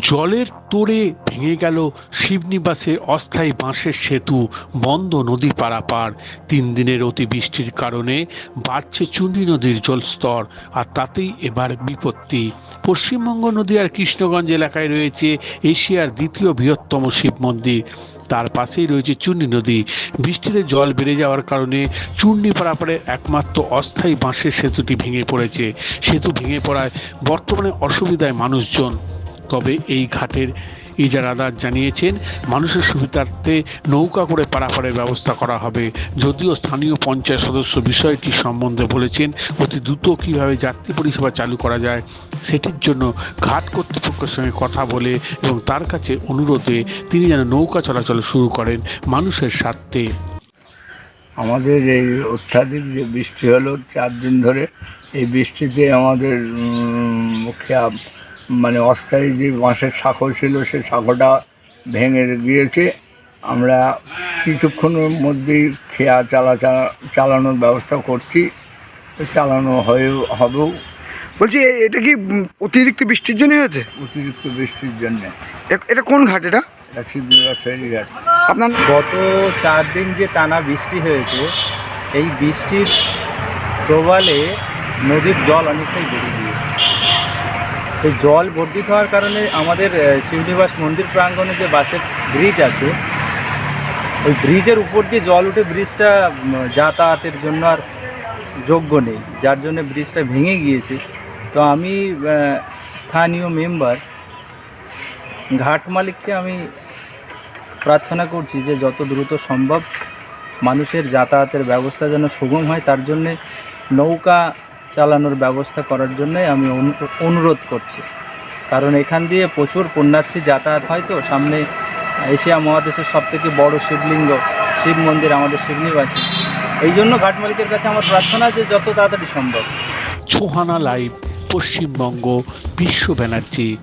জলের তোড়ে ভেঙে গেল শিবনিবাসের অস্থায়ী বাঁশের সেতু বন্ধ নদী পারাপার। তিন দিনের অতিবৃষ্টির কারণে বাড়ছে চুনি নদীর জলস্তর, আর তাতেই এবার বিপত্তি। পশ্চিমবঙ্গ নদী আর কৃষ্ণগঞ্জ এলাকায় রয়েছে এশিয়ার দ্বিতীয় বৃহত্তম শিব মন্দির। তার পাশেই রয়েছে চুন্নি নদী। বৃষ্টিতে জল বেড়ে যাওয়ার কারণে চূর্ণি পারাপারে একমাত্র অস্থায়ী বাঁশের সেতুটি ভেঙে পড়েছে। সেতু ভেঙে পড়ায় বর্তমানে অসুবিধায় মানুষজন তবে এই ঘাটের ইজারাদার জানিয়েছেন মানুষের সুবিধার্থে নৌকা করে পারাপারের ব্যবস্থা করা হবে। যদিও স্থানীয় পঞ্চায়েত সদস্য বিষয়টি সম্বন্ধে বলেছেন অতি দ্রুত কীভাবে যাত্রী পরিষেবা চালু করা যায় সেটির জন্য ঘাট কর্তৃপক্ষের সঙ্গে কথা বলে এবং তার কাছে অনুরোধে তিনি যেন নৌকা চলাচল শুরু করেন মানুষের স্বার্থে। আমাদের এই অত্যাধিক যে বৃষ্টি হলো চার দিন ধরে এই বৃষ্টিতে আমাদের উম, খেয়া মানে অস্থায়ী যে বাঁশের শাঁখো ছিল সেই শাঁখোটা ভেঙে গিয়েছে। আমরা কিছুক্ষণের মধ্যেই খেয়া চালা চা- চালানোর ব্যবস্থা করছি। চালানো হয়ে হবেও। বলছি এটা কি অতিরিক্ত বৃষ্টির জন্য হয়েছে? অতিরিক্ত বৃষ্টির জন্যে। এটা কোন ঘাট এটা? এটা আপনার গত চার দিন যে টানা বৃষ্টি হয়েছে এই বৃষ্টির প্রবালে নদীর জল অনেকটাই বেড়ে গিয়েছে। এই জল বর্ধিত হওয়ার কারণে আমাদের আহ, শিবনিবাস মন্দির প্রাঙ্গণে যে বাসের ব্রিজ আছে ওই ব্রিজের উপর দিয়ে জল উঠে ব্রিজটা যাতায়াতের জন্য আর যোগ্য নেই। যার জন্য ব্রিজটা ভেঙে গিয়েছে। তো আমি স্থানীয় মেম্বার ঘাট মালিককে আমি প্রার্থনা করছি যে যত দ্রুত সম্ভব মানুষের যাতায়াতের ব্যবস্থা যেন সুগম হয় তার জন্যে নৌকা চালানোর ব্যবস্থা করার জন্যই আমি অনু- অনুরোধ করছি। কারণ এখান দিয়ে প্রচুর পুণ্যার্থী যাতায়াত হয় তো, সামনে এশিয়া মহাদেশের সবথেকে বড় শিবলিঙ্গ, শিব মন্দির আমাদের শিবনিবাসী। এই জন্য ঘাট মালিকের কাছে আমার প্রার্থনা যে যত তাড়াতাড়ি সম্ভব। ছোহানা লাইভ, পশ্চিমবঙ্গ বিশ্ব ব্যানার্জি।